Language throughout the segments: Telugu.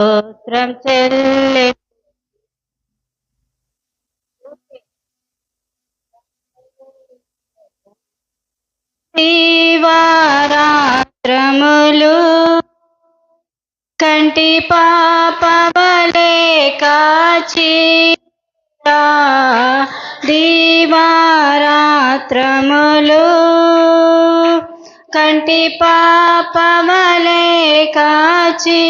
స్తోత్రం చెల్లి. శివారాత్రములు కంటి పాపవలే కాచి దీవారాత్రములు కంటి పాపవలే కాచి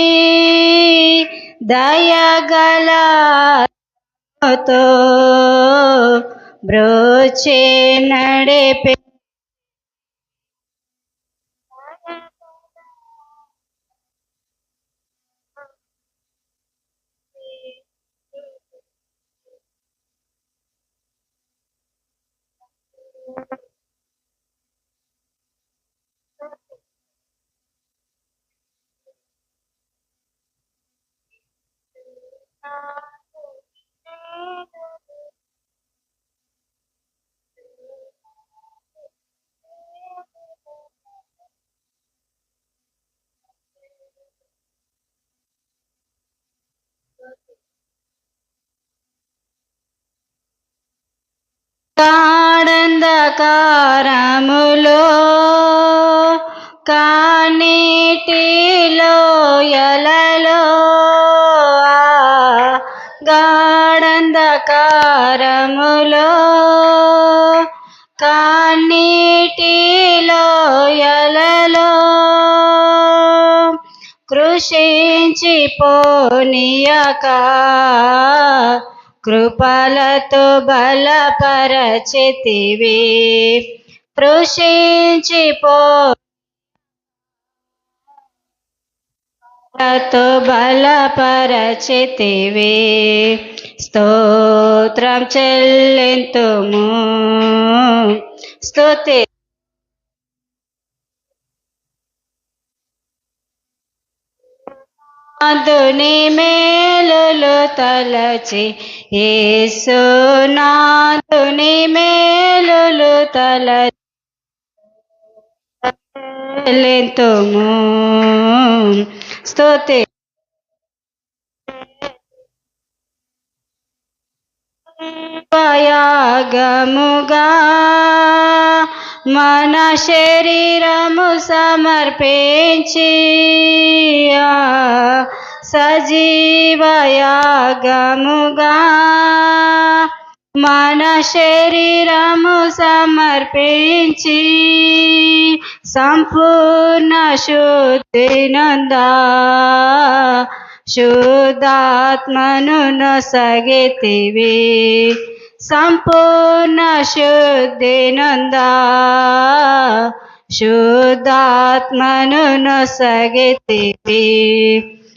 దయగల తో బ్రోచే నడిపే కాడంధకారములో కానీటిలో ఎలా గాఢంధకారములో కానీటిలో ఎలలో కృషించి పోనీయక. కృపలతో బలపరచితివి. కృషించి తో బలపరచితివి. స్తోత్రం చెల్లింతుము. స్తుతి నాదుని మేలులు తలచి యేసు నాదుని మేలులు తలచి చెల్లింతుము. స్తుతి యాగముగా మన శరీరము సమర్పించి సజీవయాగముగా మన శరీరము సమర్పించి సంపూర్ణ శుద్ధి నందా శుద్ధాత్మను నొసగితివి సంపూర్ణ శుద్ధినందా శుద్ధాత్మను నొసగితివి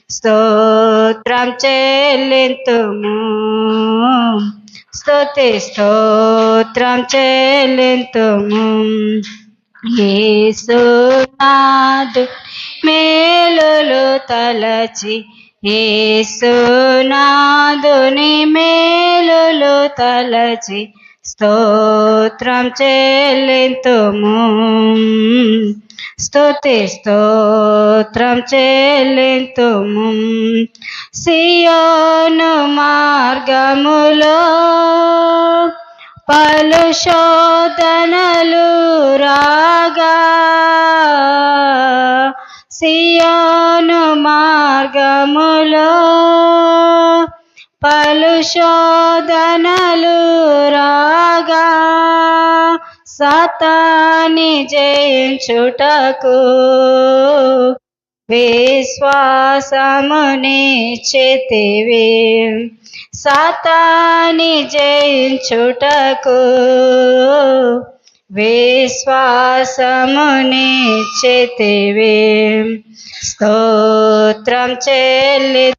స్తోత్రం చెల్లింతుము స్తుతి స్తోత్రం చెల్లింతుము ఏసునాదు మేలులు తలచి ఏసునాదుని మేలులు తలచి స్తోత్రం చెల్లింతుము. స్తుతి స్తోత్రం చెల్లింతుము. సియోను మార్గములో పలు శోధనలు రాగా సియోను మార్గములో పలు శోధనలు రాగా సతాని జయించుటకు విశ్వాసముని చేతివి. సతాని జయించుటకు విశ్వాసముని చేతివి. స్తోత్రం చెల్లి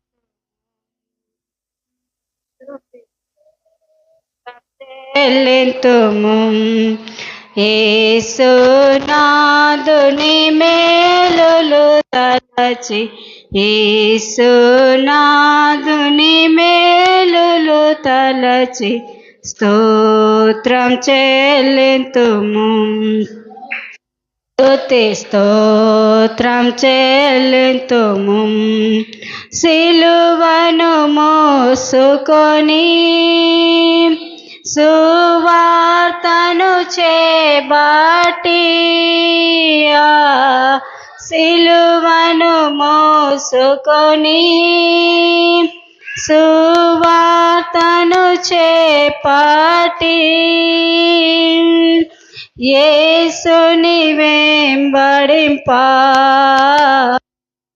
చెల్లింతుము. ఏసునాదుని మేలులు తలచి ఏసునాదుని మేలులు తలచి స్తోత్రం చెల్లింతుము. స్తుతి స్తోత్రం చెల్లింతుము. సిలువను మోసుకొని సువార్తను చేబాటి ఆ సిలువను మోసుకొని సువార్తను చేపటి ఏసుని వెంబడింప.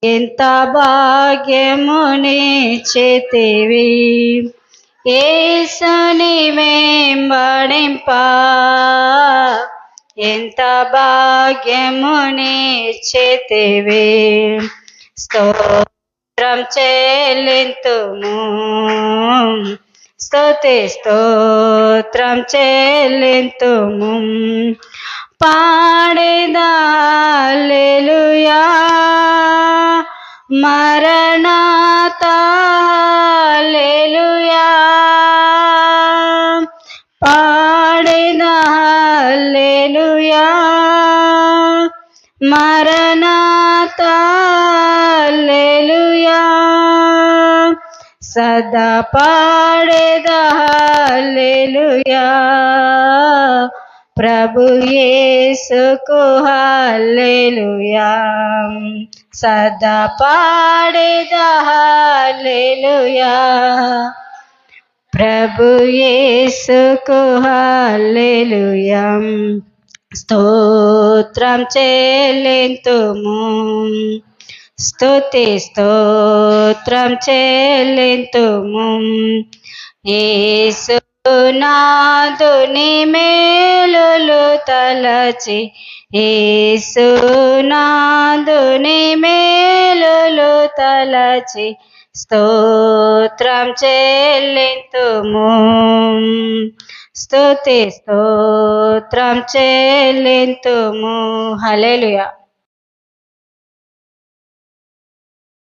ఎంత భాగ్యముని చేతివి. ఏసుని వెంబడింప. ఎంత భాగ్యముని చేతివి. స్తోత్రం స్తోత్రం చెల్లింతుము. స్తుతి స్తోత్రం చెల్లింతుము. పాడేదాలెలుయా మరణాతాలెలుయా పాడేదాలెలుయా మరణాతాలెలుయా సదా పాడేదాలెలుయా ప్రభు యేసుకు హల్లెలూయా. సదా పాడేదా హల్లెలూయా. ప్రభు యేసుకు హల్లెలూయా. స్తోత్రం చెల్లింతుము. స్థుతి స్తోత్రం చెల్లింతుము. యేసు నాదుని మేలులు తలచి ఏసునాదుని మేలులు తలచి స్తోత్రం చెల్లింతుము. స్తుతి స్తోత్రం చెల్లింతుము. హలేలుయా